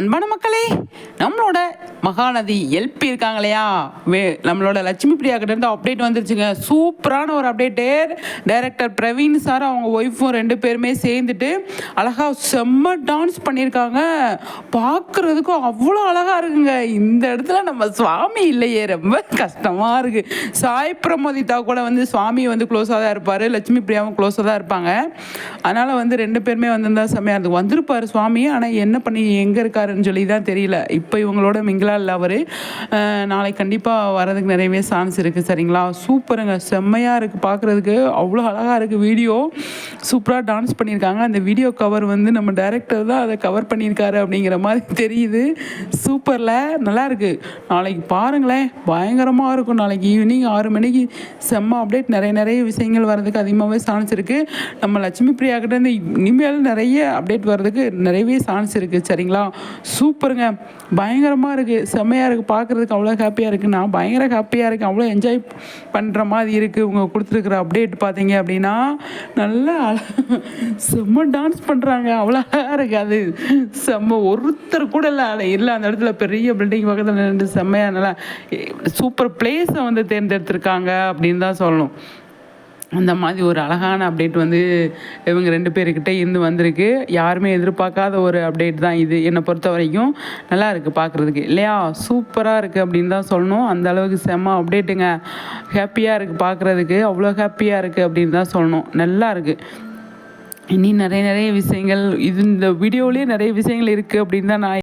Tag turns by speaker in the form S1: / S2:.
S1: அன்பான மக்களே நம்மளோட மகாநதி எல்பி இருக்காங்க இல்லையா வே நம்மளோட லட்சுமி பிரியா கிட்ட இருந்து அப்டேட் வந்துருச்சுங்க. சூப்பரான ஒரு அப்டேட்டு டைரக்டர் பிரவீன் சார் அவங்க ஒய்ஃபும் ரெண்டு பேருமே சேர்ந்துட்டு அழகா செம்ம டான்ஸ் பண்ணியிருக்காங்க. பார்க்குறதுக்கும் அவ்வளோ அழகாக இருக்குங்க. இந்த இடத்துல நம்ம சுவாமி இல்லையே ரொம்ப கஷ்டமாக இருக்குது சாய் பிரமோதிதா கூட வந்து சுவாமி வந்து க்ளோஸாக தான் இருப்பார். லட்சுமி பிரியாவும் க்ளோஸாக தான் இருப்பாங்க. அதனால் வந்து ரெண்டு பேருமே வந்திருந்தா செம்மையாக இருக்கு. வந்திருப்பார் சுவாமி ஆனால் என்ன பண்ணி எங்கே இருக்கா இருக்காருன்னு சொல்லி தான் தெரியல. இப்போ இவங்களோட மிங்கிலா இல்லை அவர் நாளைக்கு கண்டிப்பாக வரதுக்கு நிறையவே சான்ஸ் இருக்குது சரிங்களா? சூப்பருங்க. செம்மையாக இருக்குது பார்க்குறதுக்கு அவ்வளோ அழகாக இருக்குது வீடியோ. சூப்பராக டான்ஸ் பண்ணியிருக்காங்க. அந்த வீடியோ கவர் வந்து நம்ம டைரக்டர் தான் அதை கவர் பண்ணியிருக்காரு அப்படிங்கிற மாதிரி தெரியுது. சூப்பரில். நல்லா இருக்குது நாளைக்கு பாருங்களேன். பயங்கரமாக இருக்கும் நாளைக்கு ஈவினிங் ஆறு மணிக்கு. செம்ம அப்டேட் நிறைய நிறைய விஷயங்கள் வர்றதுக்கு அதிகமாகவே சான்ஸ் இருக்குது நம்ம லட்சுமி பிரியா கிட்ட இருந்து இனிமேல் நிறைய அப்டேட் வர்றதுக்கு நிறையவே சான்ஸ் இருக்குது சரிங்களா? சூப்பருங்க. பயங்கரமாக இருக்குது செம்மையாக இருக்குது பார்க்குறதுக்கு அவ்வளோ ஹாப்பியாக இருக்குது நான் பயங்கர ஹாப்பியாக இருக்கேன். அவ்வளோ என்ஜாய் பண்ணுற மாதிரி இருக்குது உங்கள் கொடுத்துருக்குற அப்டேட் பார்த்தீங்க அப்படின்னா நல்லா செம்ம டான்ஸ் பண்ணுறாங்க அவ்வளோ இருக்காது செம்ம ஒருத்தர் கூட இல்லை. இல்லை. அந்த இடத்துல பெரிய பில்டிங் பக்கத்தில் நின்று செம்மையாக நல்லா சூப்பர் பிளேஸை வந்து தேர்ந்தெடுத்திருக்காங்க அப்படின்னு தான் சொல்லணும். அந்த மாதிரி ஒரு அழகான அப்டேட் வந்து இவங்க ரெண்டு பேர்கிட்ட இருந்து வந்திருக்கு. யாருமே எதிர்பார்க்காத ஒரு அப்டேட் தான் இது. என்னை பொறுத்த வரைக்கும் நல்லா இருக்குது பார்க்குறதுக்கு இல்லையா? சூப்பராக இருக்குது அப்படின்னு தான் சொல்லணும். அந்த அளவுக்கு செம்ம அப்டேட்டுங்க ஹாப்பியாக இருக்குது பார்க்குறதுக்கு அவ்வளோ ஹாப்பியாக இருக்குது அப்படின்னு தான் சொல்லணும். நல்லா இருக்குது இனி நிறைய நிறைய விஷயங்கள் இது இந்த வீடியோலேயே நிறைய விஷயங்கள் இருக்குது அப்படின்னு தான் நான்